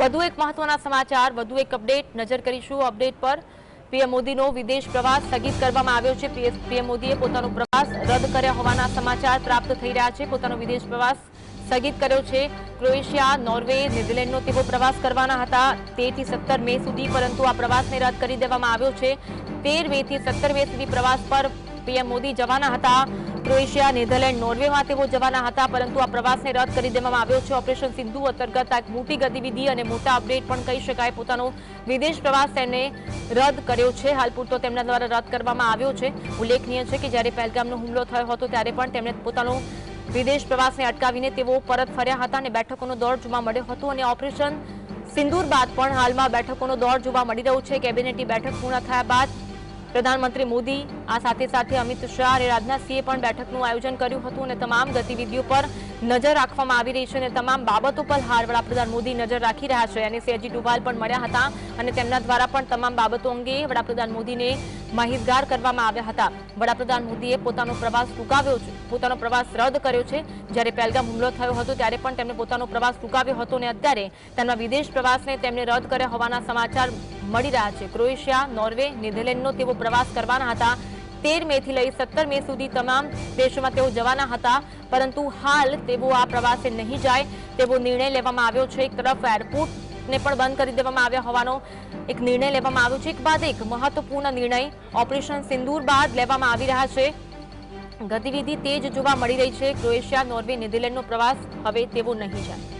વધુ એક મહત્વના સમાચાર, વધુ એક અપડેટ નજર કરીશું. અપડેટ પર પીએમ મોદીનો વિદેશ પ્રવાસ સ્થગિત કરવામાં આવ્યો છે. પીએમ મોદીએ પોતાનો પ્રવાસ રદ કર્યા હોવાના સમાચાર પ્રાપ્ત થઈ રહ્યા છે. પોતાનો વિદેશ પ્રવાસ સ્થગિત કર્યો છે. ક્રોએશિયા, નોર્વે, નેધરલેન્ડનો તેઓ પ્રવાસ કરવાના હતા તેરથી સત્તર મે સુધી, પરંતુ આ પ્રવાસને રદ કરી દેવામાં આવ્યો છે. તેર મે થી સત્તર મે સુધી પ્રવાસ પર પીએમ મોદી જવાના હતા. ક્રોએશિયા, નેધરલેન્ડ નોર્વેમાં તેઓ જવાના હતા, પરંતુ આ પ્રવાસને રદ કરી દેવામાં આવ્યો છે. ઓપરેશન સિંધુ અંતર્ગત એક મોટી ગતિવિધિ અને મોટા અપડેટ પણ કહી શકાય. પોતાનો વિદેશ પ્રવાસ તેમણે રદ કર્યો છે. હાલ પૂરતો તેમના દ્વારા રદ કરવામાં આવ્યો છે. ઉલ્લેખનીય છે કે જ્યારે પહેલગામનો હુમલો થયો હતો, ત્યારે પણ તેમણે પોતાનો વિદેશ પ્રવાસને અટકાવીને તેઓ પરત ફર્યા હતા અને બેઠકોનો દોર જોવા મળ્યો હતો અને ઓપરેશન સિંદૂર બાદ પણ હાલમાં બેઠકોનો દોર જોવા મળી રહ્યો છે. કેબિનેટની બેઠક પૂર્ણ થયા બાદ પ્રધાનમંત્રી મોદી આ સાથે સાથે અમિત શાહ અને રાજનાથસિંહે પણ બેઠકનું આયોજન કર્યું હતું અને તમામ ગતિવિધિઓ પર નજર રાખવામાં આવી રહી છે અને તમામ બાબતો પર હાલ વડાપ્રધાન મોદી નજર રાખી રહ્યા છે. અને સીએજી ડુવાલ પણ મળ્યા હતા અને તેમના દ્વારા પણ તમામ બાબતો અંગે વડાપ્રધાન મોદીને માહિતગાર કરવામાં આવ્યા હતા. વડાપ્રધાન મોદીએ પોતાનો પ્રવાસ ટૂંકાવ્યો છે. પોતાનો પ્રવાસ રદ કર્યો છે. જ્યારે પહેલગામ હુમલો થયો હતો, ત્યારે પણ તેમણે પોતાનો પ્રવાસ ટૂંકાવ્યો હતો અને અત્યારે તેમના વિદેશ પ્રવાસને તેમણે રદ કર્યા હોવાના સમાચાર મળી રહ્યા છે. ક્રોએશિયા, નોર્વે, નેધરલેન્ડનો તેઓ પ્રવાસ કરવાના હતા. તેર મે થી લઈ સત્તર મે સુધી તમામ દેશોમાં તેઓ જવાના હતા. પરંતુ હાલ તેઓ આ પ્રવાસે નહીં જાય તેવો નિર્ણય લેવામાં આવ્યો છે. એક તરફ એરપોર્ટને પણ બંધ કરી દેવામાં આવ્યા હોવાનો એક નિર્ણય લેવામાં આવ્યો છે. એક બાદ એક મહત્વપૂર્ણ નિર્ણય ઓપરેશન સિંદૂર બાદ લેવામાં આવી રહ્યા છે. ગતિવિધિ તેજ જોવા મળી રહી છે. ક્રોએશિયા, નોર્વે, નેધરલેન્ડનો પ્રવાસ હવે તેવો નહીં જાય.